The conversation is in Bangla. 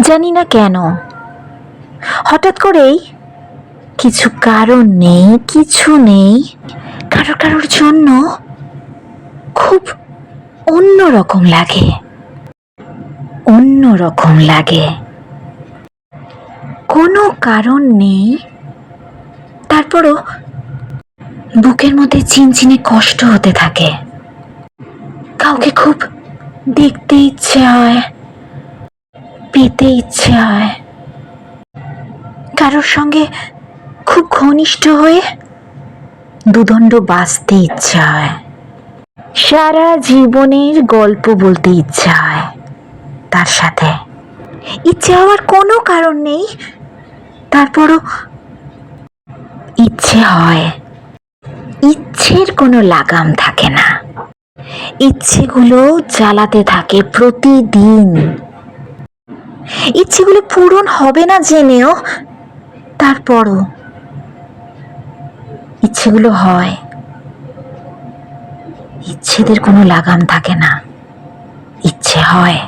জানি না কেন। হঠাৎ করেই কিছু কারণ নেই, কিছু নেই। কারোর কারোর জন্য খুব অন্য রকম লাগে। অন্য রকম লাগে। কোনো কারণ নেই। তারপরও বুকের মধ্যে চিনচিনে কষ্ট হতে থাকে। কাউকে খুব দেখতে ইচ্ছে হয়। পেতে ইচ্ছে হয়। কারোর সঙ্গে খুব ঘনিষ্ঠ হয়ে দুদণ্ড বাঁচতে ইচ্ছে হয়। সারা জীবনের গল্প বলতে ইচ্ছা হয় তার সাথে। ইচ্ছে হওয়ার কোনো কারণ নেই, তারপরও ইচ্ছে হয়। ইচ্ছের কোনো লাগাম থাকে না। ইচ্ছেগুলো জ্বালাতে থাকে প্রতিদিন। ইচ্ছেগুলো পূরণ হবে না জেনেও তারপরও ইচ্ছেগুলো হয়। ইচ্ছেদের কোনো লাগাম থাকে না। ইচ্ছে হয়।